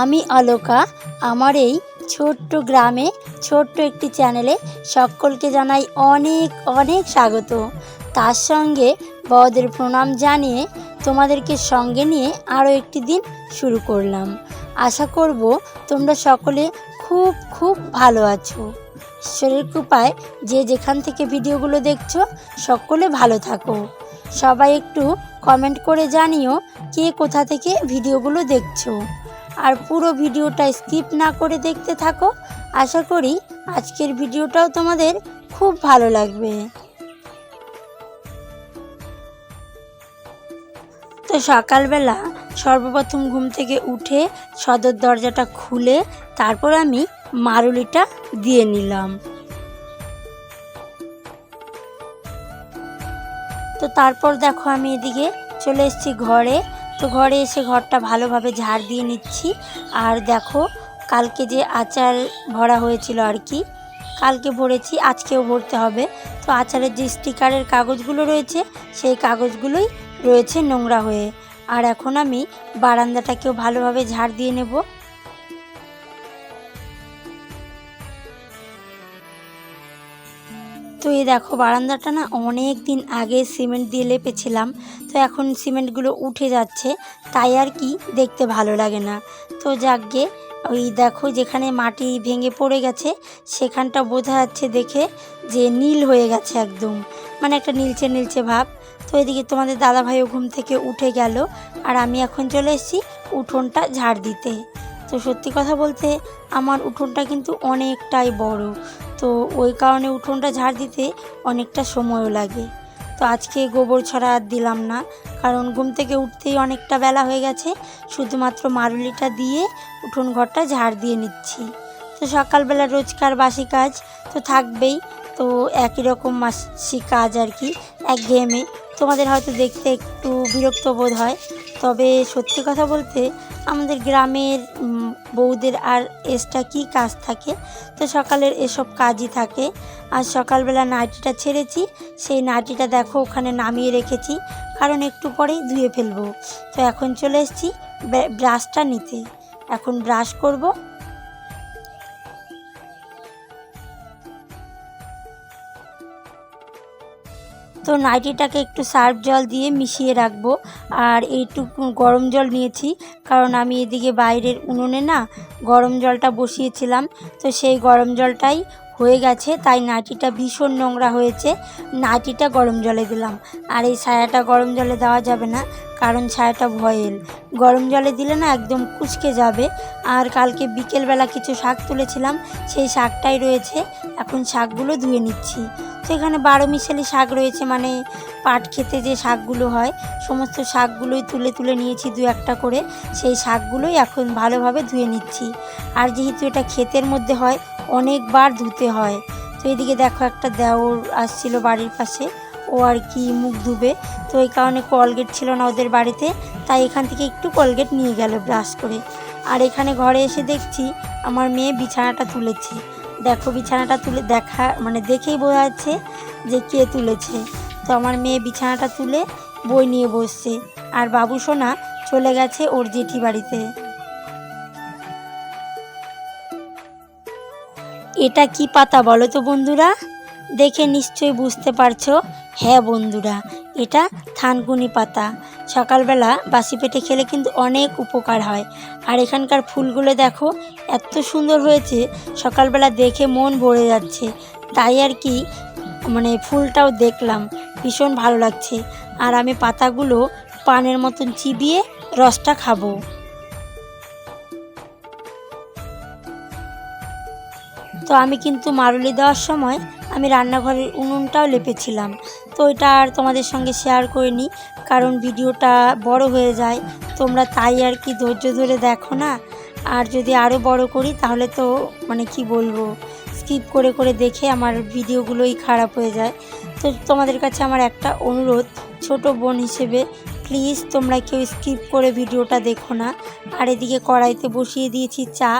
আমি অলোকা আমার এই ছোট্ট গ্রামে, ছোট্ট একটি চ্যানেলে সকলকে জানাই অনেক অনেক স্বাগত। তার সঙ্গে বড়দের প্রণাম জানিয়ে তোমাদেরকে সঙ্গে নিয়ে আরও একটি দিন শুরু করলাম। আশা করব তোমরা সকলে খুব খুব ভালো আছো। ঈশ্বরের কৃপায় যে যেখান থেকে ভিডিওগুলো দেখছ, সকলে ভালো থাকো। সবাই একটু কমেন্ট করে জানিও কে কোথা থেকে ভিডিওগুলো দেখছ। আর পুরো ভিডিওটা স্কিপ না করে দেখতে থাকো। আশা করি আজকের ভিডিওটাও তোমাদের খুব ভালো লাগবে। তো সকালবেলা সর্বপ্রথম ঘুম থেকে উঠে সদর দরজাটা খুলে তারপর আমি মারুলিটা দিয়ে নিলাম। তো তারপর দেখো আমি এদিকে চলে এসেছি ঘরে। তো ঘরে এসে ঘরটা ভালোভাবে ঝাড় দিয়ে নিচ্ছি। আর দেখো, কালকে যে আচার ভরা হয়েছিল আর কি, কালকে ভরেছি, আজকেও ভরতে হবে। তো আচারের যে স্টিকারের কাগজগুলো রয়েছে, সেই কাগজগুলোই রয়েছে নোংরা হয়ে। আর এখন আমি বারান্দাটাকেও ভালোভাবে ঝাড় দিয়ে নেব। তো এই দেখো, বারান্দাটা না অনেক দিন আগে সিমেন্ট দিয়ে লেপেছিলাম। তো এখন সিমেন্টগুলো উঠে যাচ্ছে, তাই আর কি দেখতে ভালো লাগে না। তো যাকগে, ওই দেখো যেখানে মাটি ভেঙে পড়ে গেছে, সেখানটা বোঝা যাচ্ছে দেখে যে নীল হয়ে গেছে একদম। মানে একটা নীলচে নীলচে ভাব। তো এদিকে তোমাদের দাদাভাইও ঘুম থেকে উঠে গেল, আর আমি এখন চলে এসেছি উঠোনটা ঝাড় দিতে। তো সত্যি কথা বলতে, আমার উঠোনটা কিন্তু অনেকটাই বড়। তো ওই কারণে উঠোনটা ঝাড় দিতে অনেকটা সময়ও লাগে। তো আজকে গোবর ছড়া আর দিলাম না, কারণ ঘুম থেকে উঠতেই অনেকটা বেলা হয়ে গেছে। শুধুমাত্র মারুলিটা দিয়ে উঠোন ঘরটা ঝাড় দিয়ে নিচ্ছি। তো সকালবেলা রোজকার বাসি কাজ তো থাকবেই, তো একই রকম মাসি কাজ আর কি একঘেয়েমে তোমাদের হয়তো দেখতে একটু বিরক্ত বোধ হয়, তবে সত্যি কথা বলতে আমাদের গ্রামের বউদের আর এসটা কী কাজ থাকে? তো সকালের এসব কাজই থাকে। আর সকালবেলা নাইটিটা ছেড়েছি, সেই নাইটিটা দেখো ওখানে নামিয়ে রেখেছি, কারণ একটু পরেই ধুয়ে ফেলব। তো এখন চলে এসেছি ব্রাশটা নিতে। এখন ব্রাশ করব তো নাইটিটাকে একটু সার্ফ জল দিয়ে মিশিয়ে রাখব। আর এইটুকু গরম জল নিয়েছি, কারণ আমি এদিকে বাইরের উনুনে না গরম জলটা বসিয়েছিলাম। তো সেই গরম জলটাই হয়ে গেছে, তাই নাইটিটা ভীষণ নোংরা হয়েছে। নাইটিটা গরম জলে দিলাম। আর এই ছায়াটা গরম জলে দেওয়া যাবে না, কারণ ছায়াটা ভয়েল। গরম জলে দিলে না একদম কুচকে যাবে। আর কালকে বিকেলবেলা কিছু শাক তুলেছিলাম, সেই শাকটাই রয়েছে। এখন শাকগুলো ধুয়ে নিচ্ছি। তো এখানে বারো মিশালি শাক রয়েছে মানে পাট খেতে যে শাকগুলো হয়, সমস্ত শাকগুলোই তুলে তুলে নিয়েছি দু একটা করে। সেই শাকগুলোই এখন ভালোভাবে ধুয়ে নিচ্ছি। আর যেহেতু এটা ক্ষেতের মধ্যে হয় অনেকবার ধুতে হয়। তো এদিকে দেখো একটা দেওর আসছিল বাড়ির পাশে। ও আর কি মুখ ধুবে। তো এই কারণে কলগেট ছিল না ওদের বাড়িতে। তাই এখান থেকে একটু কলগেট নিয়ে গেল ব্রাশ করে। আর এখানে ঘরে এসে দেখছি আমার মেয়ে বিছানাটা তুলেছে। দেখো বিছানাটা তুলে দেখা মানে দেখেই বোঝা যাচ্ছে যে কে তুলেছে। তো আমার মেয়ে বিছানাটা তুলে বই নিয়ে বসছে। আর বাবু সোনা চলে গেছে ওর জেঠি বাড়িতে। এটা কি পাতা বলো তো বন্ধুরা? দেখে নিশ্চয়ই বুঝতে পারছ। হ্যাঁ বন্ধুরা, এটা থানকুনি পাতা। সকালবেলা বাসি পেটে খেলে কিন্তু অনেক উপকার হয়। আর এখানকার ফুলগুলো দেখো, এত সুন্দর হয়েছে। সকালবেলা দেখে মন ভরে যাচ্ছে। তাই আর কি মানে ফুলটাও দেখলাম। ভীষণ ভালো লাগছে। আর আমি পাতাগুলো পানের মতন চিবিয়ে রসটা খাব। তো আমি কিন্তু মারুলি দেওয়ার সময় আমি রান্নাঘরের উনুনটাও লেপেছিলাম। তো এটা আর তোমাদের সঙ্গে শেয়ার করিনি, কারণ ভিডিওটা বড় হয়ে যায়। তোমরা তাই আর কি ধৈর্য ধরে দেখো না? আর যদি আরও বড় করি তাহলে তো মানে কি বলব? স্কিপ করে করে দেখে আমার ভিডিওগুলোই খারাপ হয়ে যায়। তো তোমাদের কাছে আমার একটা অনুরোধ, ছোট বোন হিসেবে প্লিজ তোমরা কেউ স্কিপ করে ভিডিওটা দেখো না। আর এদিকে কড়াইতে বসিয়ে দিয়েছি চা।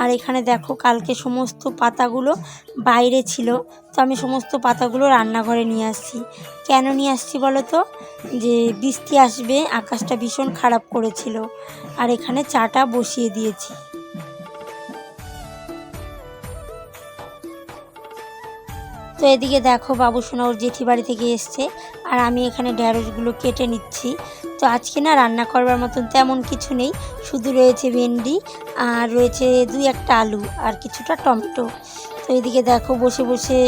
আর এখানে দেখো কালকে সমস্ত পাতাগুলো বাইরে ছিল। তো আমি সমস্ত পাতাগুলো রান্নাঘরে নিয়ে আসছি। কেন নিয়ে আসছি বলো তো? যে বৃষ্টি আসবে, আকাশটা ভীষণ খারাপ করেছিল। আর এখানে চাটা বসিয়ে দিয়েছি। তো এদিকে দেখো বাবু সোনা ওর জেঠি বাড়ি থেকে এসছে আর আমি এখানে ঢ্যাঁড়সগুলো কেটে নিচ্ছি। তো আজকে না রান্না করবার মতন তেমন কিছু নেই, শুধু রয়েছে ভেন্ডি আর রয়েছে দুই একটা আলু আর কিছুটা টমেটো। তো এদিকে দেখো বসে বসে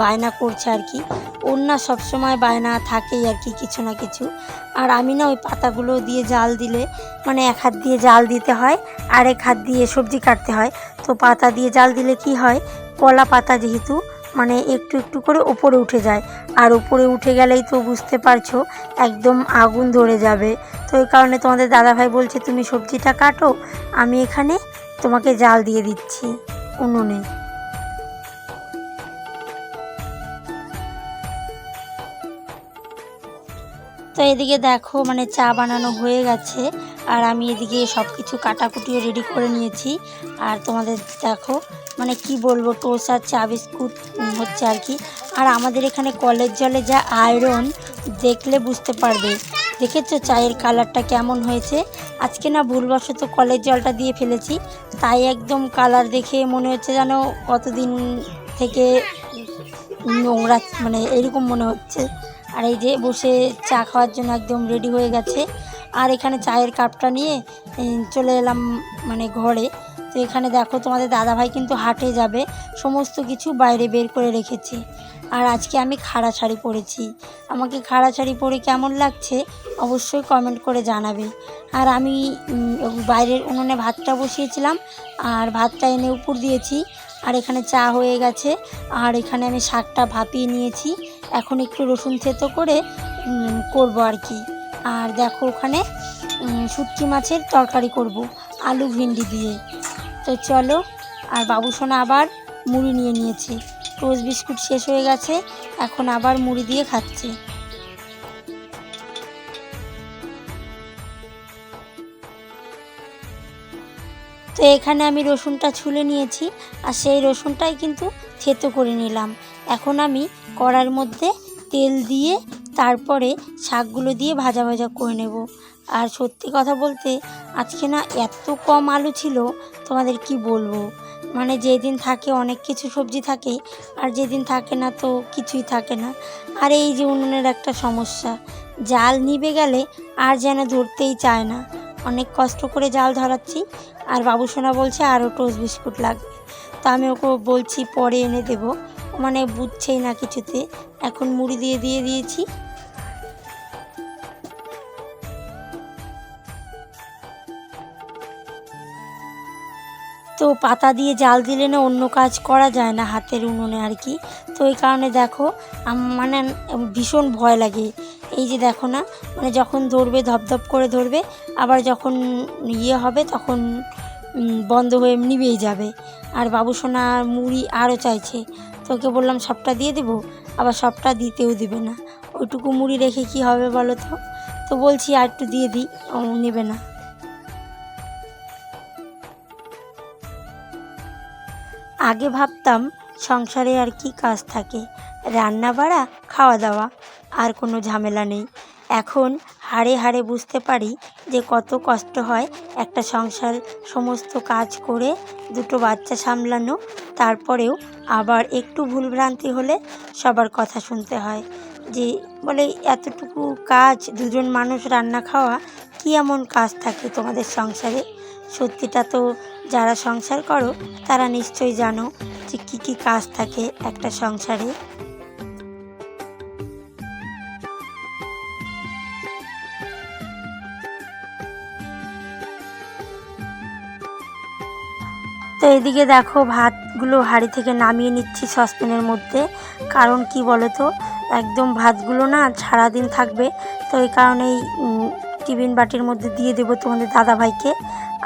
বায়না করছে আর কি। ওর না সবসময় বায়না থাকেই আর কি কিছু না কিছু। আর আমি না ওই পাতাগুলো দিয়ে জাল দিলে মানে এক হাত দিয়ে জাল দিতে হয় আর এক হাত দিয়ে সবজি কাটতে হয়। তো পাতা দিয়ে জাল দিলে কি হয়, কলা পাতা যেহেতু মানে একটু একটু করে ওপরে উঠে যায়। আর উপরে উঠে গেলেই তো বুঝতে পারছ, একদম আগুন ধরে যাবে। তো ওই কারণে তোমাদের দাদাভাই বলছে, তুমি সবজিটা কাটো, আমি এখানে তোমাকে জাল দিয়ে দিচ্ছি উনুনে। তো এদিকে দেখো মানে চা বানানো হয়ে গেছে, আর আমি এদিকে সব কিছু কাটাকুটিও রেডি করে নিয়েছি। আর তোমাদের দেখো মানে কি বলব টোস্ট আর চা, বিস্কুট হচ্ছে আর কি। আর আমাদের এখানে কলের জলে যা আয়রন দেখলে বুঝতে পারবে। দেখেছ চায়ের কালারটা কেমন হয়েছে? আজকে না ভুলবশত কলের জলটা দিয়ে ফেলেছি, তাই একদম কালার দেখে মনে হচ্ছে যেন কতদিন থেকে নোংরা মানে এরকম মনে হচ্ছে। আর এই যে বসে চা খাওয়ার জন্য একদম রেডি হয়ে গেছে। আর এখানে চায়ের কাপটা নিয়ে চলে এলাম মানে ঘরে। তো এখানে দেখো তোমাদের দাদাভাই কিন্তু হাটে যাবে, সমস্ত কিছু বাইরে বের করে রেখেছি। আর আজকে আমি খাড়া শাড়ি পরেছি। আমাকে খাড়া শাড়ি পরে কেমন লাগছে অবশ্যই কমেন্ট করে জানাবে। আর আমি বাইরের উনুনে ভাতটা বসিয়েছিলাম, আর ভাতটা এনে উপর দিয়েছি, আর এখানে চা হয়ে গেছে। আর এখানে আমি শাকটা ভাপিয়ে নিয়েছি। এখন একটু রসুন থেতো করে করব আর কি। আর দেখো ওখানে শুটকি মাছের তরকারি করব, আলু ভিন্ডি দিয়ে। তো চলো, আর বাবু সোনা আবার মুড়ি নিয়ে নিয়েছে। টোস্ট বিস্কুট শেষ হয়ে গেছে, এখন আবার মুড়ি দিয়ে খাচ্ছে। তো এখানে আমি রসুনটা ছুলে নিয়েছি, আর সেই রসুনটাই কিন্তু থেতো করে নিলাম। এখন আমি কড়ার মধ্যে তেল দিয়ে তারপরে শাকগুলো দিয়ে ভাজা ভাজা করে নেব। আর সত্যি কথা বলতে, আজকে না এত কম আলু ছিল, তোমাদের কি বলব? মানে যেদিন থাকে অনেক কিছু সবজি থাকে, আর যেদিন থাকে না তো কিছুই থাকে না। আর এই যে উনুনের একটা সমস্যা, জাল নিভে গেলে আর যেন ধরতেই চায় না। অনেক কষ্ট করে জাল ধরাচ্ছি, আর বাবু সোনা বলছে আরও টোস্ট বিস্কুট লাগবে। তো আমি ওকে বলছি পরে এনে দেবো। মানে বুঝছেই না কিছুতে। এখন মুড়ি দিয়ে দিয়ে দিয়েছি। তো পাতা দিয়ে জাল দিলে না অন্য কাজ করা যায় না হাতের উনুনে আর কি। তো এই কারণে দেখো মানে ভীষণ ভয় লাগে। এই যে দেখো না মানে যখন ধরবে, ধপধপ করে ধরবে, আবার যখন ইয়ে হবে তখন বন্ধ হয়ে নিবেই যাবে। আর বাবু সোনা মুড়ি আরও চাইছে। তোকে বললাম সবটা দিয়ে দেবো, আবার সবটা দিতেও দিবে না। ওইটুকু মুড়ি রেখে কি হবে বলো তো? তো বলছি আর একটু দিয়ে দিই নেবে না। আগে ভাবতাম সংসারে আর কি কাজ থাকে। রান্না বাড়া খাওয়া দাওয়া আর কোনো ঝামেলা নেই। এখন হাড়ে হাড়ে বুঝতে পারি যে কত কষ্ট হয় একটা সংসার সমস্ত কাজ করে, দুটো বাচ্চা সামলানো, তারপরেও আবার একটু ভুলভ্রান্তি হলে সবার কথা শুনতে হয়। যে বলে এতটুকু কাজ, দুজন মানুষ রান্না খাওয়া, কী এমন কাজ থাকে তোমাদের সংসারে? সত্যিটা তো যারা সংসার করো, তারা নিশ্চয়ই জানো যে কী কী কাজ থাকে একটা সংসারে। তো এদিকে দেখো, ভাতগুলো হাঁড়ি থেকে নামিয়ে নিচ্ছি সসপ্যানের মধ্যে। কারণ কি বলো তো একদম ভাতগুলো না সারাদিন থাকবে, তো এই কারণেই টিফিন বাটির মধ্যে দিয়ে দেবো তোমাদের দাদাভাইকে।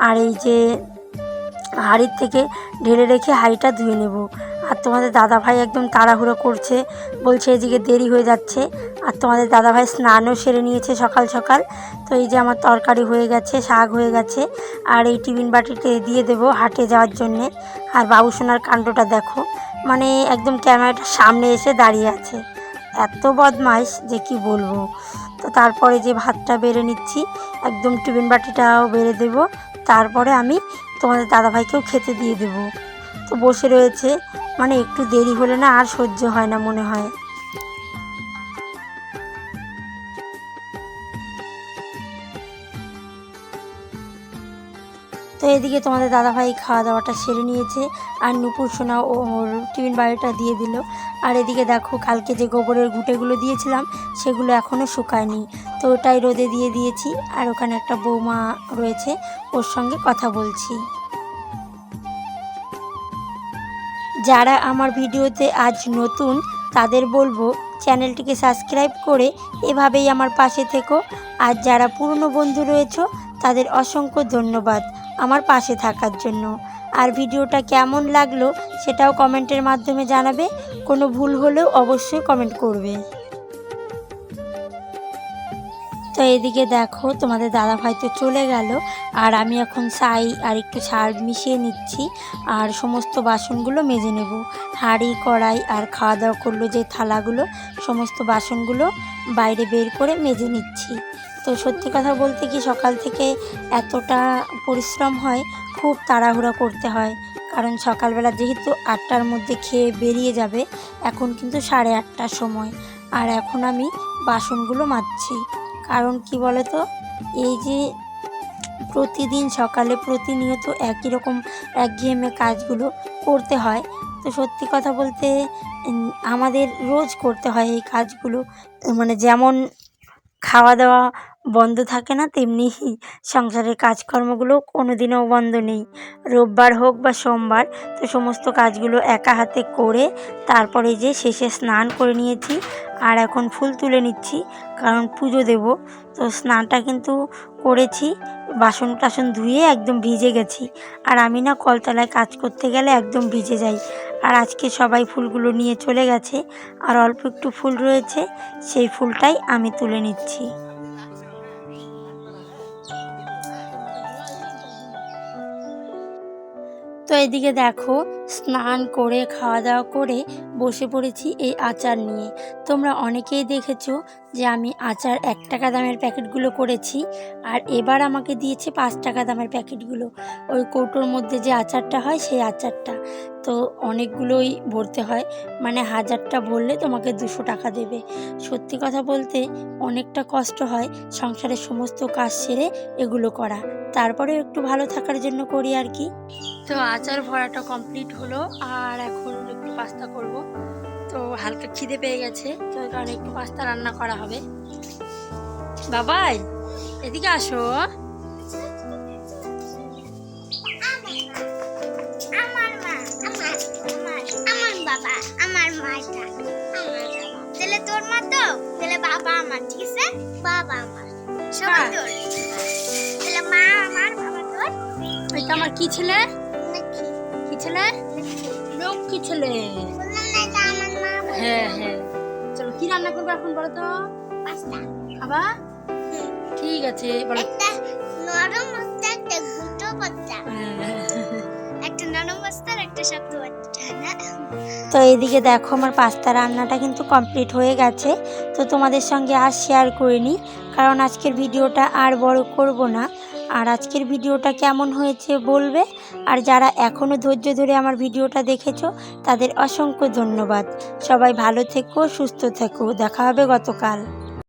আর এই যে হাঁড়ির থেকে ঢেলে রেখে হাঁড়িটা ধুয়ে নেব। আর তোমাদের দাদাভাই একদম তাড়াহুড়ো করছে, বলছে এদিকে দেরি হয়ে যাচ্ছে। আর তোমাদের দাদাভাই স্নানও সেরে নিয়েছে সকাল সকাল। তো এই যে আমার তরকারি হয়ে গেছে, শাক হয়ে গেছে। আর এই টিফিন বাটিতে দিয়ে দেবো হাটে যাওয়ার জন্যে। আর বাবু সোনার কাণ্ডটা দেখো মানে একদম ক্যামেরাটার সামনে এসে দাঁড়িয়ে আছে। এত বদমাইশ, যে কি বলব। তো তারপরে যে ভাতটা বেড়ে নিচ্ছি, একদম টিফিন বাটিটাও বেড়ে দেবো। তারপরে আমি তোমাদের দাদাভাইকেও খেতে দিয়ে দেবো। তো বসে রয়েছে মানে একটু দেরি হলে না আর সহ্য হয় না মনে হয়। এদিকে তোমাদের দাদাভাই খাওয়া দাওয়াটা সেরে নিয়েছে, আর নুপুর, সোনা ও ওর টিফিন বাড়িটা দিয়ে দিল। আর এদিকে দেখো, কালকে যে গোবরের ঘুঁটেগুলো দিয়েছিলাম, সেগুলো এখনও শুকায়নি। তো ওটাই রোদে দিয়ে দিয়েছি, আর ওখানে একটা বৌমা রয়েছে, ওর সঙ্গে কথা বলছি। যারা আমার ভিডিওতে আজ নতুন, তাদের বলব, চ্যানেলটিকে সাবস্ক্রাইব করে এভাবেই আমার পাশে থেকো। আর যারা পুরনো বন্ধু রয়েছে, তাদের অসংখ্য ধন্যবাদ। আমার পাশে থাকার জন্য। আর ভিডিওটা কেমন লাগল সেটাও কমেন্টের মাধ্যমে জানাবে। কোনো ভুল হলেও অবশ্যই কমেন্ট করবে। তো এদিকে দেখো, তোমাদের দাদা ভাই তো চলে গেল। আর আমি এখন ছাই আর একটু ছাড় মিশিয়ে নিচ্ছি। আর সমস্ত বাসনগুলো মেজে নেব। হাঁড়ি, কড়াই আর খাওয়া দাওয়া করল যে থালাগুলো, সমস্ত বাসনগুলো বাইরে বের করে মেজে নিচ্ছি। তো সত্যি কথা বলতে কি সকাল থেকে এতটা পরিশ্রম হয়, খুব তাড়াহুড়া করতে হয়। কারণ সকালবেলা যেহেতু আটটার মধ্যে খেয়ে বেরিয়ে যাবে, এখন কিন্তু সাড়ে আটটার সময়। আর এখন আমি বাসনগুলো মাজছি। কারণ কি বলো তো এই যে প্রতিদিন সকালে প্রতিনিয়ত একই রকম একঘেয়েমে কাজগুলো করতে হয়। তো সত্যি কথা বলতে আমাদের রোজ করতে হয় এই কাজগুলো। মানে যেমন খাওয়া দাওয়া বন্ধ থাকে না তেমনি সংসারের কাজকর্মগুলো কোনো দিনও বন্ধ নেই। রোববার হোক বা সোমবার, তো সমস্ত কাজগুলো একা হাতে করে তারপরে যে শেষে স্নান করে নিয়েছি আর এখন ফুল তুলে নিচ্ছি, কারণ পুজো দেব। তো স্নানটা কিন্তু করেছি, বাসন টাসন ধুয়ে একদম ভিজে গেছি। আর আমি না কলতলায় কাজ করতে গেলে একদম ভিজে যাই। আর আজকে সবাই ফুলগুলো নিয়ে চলে গেছে, আর অল্প একটু ফুল রয়েছে, সেই ফুলটাই আমি তুলে নিচ্ছি। তো এদিকে দেখো স্নান করে খাওয়া দাওয়া করে বসে পড়েছি এই আচার নিয়ে। তোমরা অনেকেই দেখেছ যে আমি আচার এক টাকা দামের প্যাকেটগুলো করেছি আর এবার আমাকে দিয়েছে পাঁচ টাকা দামের প্যাকেটগুলো। ওই কৌটোর মধ্যে যে আচারটা হয় সেই আচারটা। তো অনেকগুলোই ভরতে হয় মানে হাজারটা ভরলে তোমাকে দুশো টাকা দেবে। সত্যি কথা বলতে অনেকটা কষ্ট হয় সংসারের সমস্ত কাজ সেরে এগুলো করা। তারপরেও একটু ভালো থাকার জন্য করি আর কি। তো আচার ভরাটা কমপ্লিট হলো আর এখন একটু পাস্তা করব। তো হালকা খিদে পেয়ে গেছে তো এই কারণে একটু পাস্তা রান্না করা হবে। বাবাই এদিকে আসো। আমার মাটা তাহলে তোর মা তো? তাহলে বাবা আমার ঠিক আছে? বাবা আমার। সবাই তোর। তাহলে মা আমার বাবা তোর। এটা আমার কি ছেলে? ছেলে লক্ষ্মী ছেলে? হ্যাঁ হ্যাঁ। চলো কি রান্না করব এখন বলো তো? খাবা? ঠিক আছে বলো। নরম একটা গুটো বস্তা একটা নরম বস্তা একটা শক্ত বস্তা না? তো এইদিকে দেখো আমার পাস্তা রান্নাটা কিন্তু কমপ্লিট হয়ে গেছে। তো তোমাদের সঙ্গে আর শেয়ার করিনি কারণ আজকের ভিডিওটা আর বড় করব না। আর আজকের ভিডিওটা কেমন হয়েছে বলবে? আর যারা এখনও ধৈর্য ধরে আমার ভিডিওটা দেখেছ, তাদের অসংখ্য ধন্যবাদ। সবাই ভালো থেকো, সুস্থ থেকো। দেখা হবে গতকাল।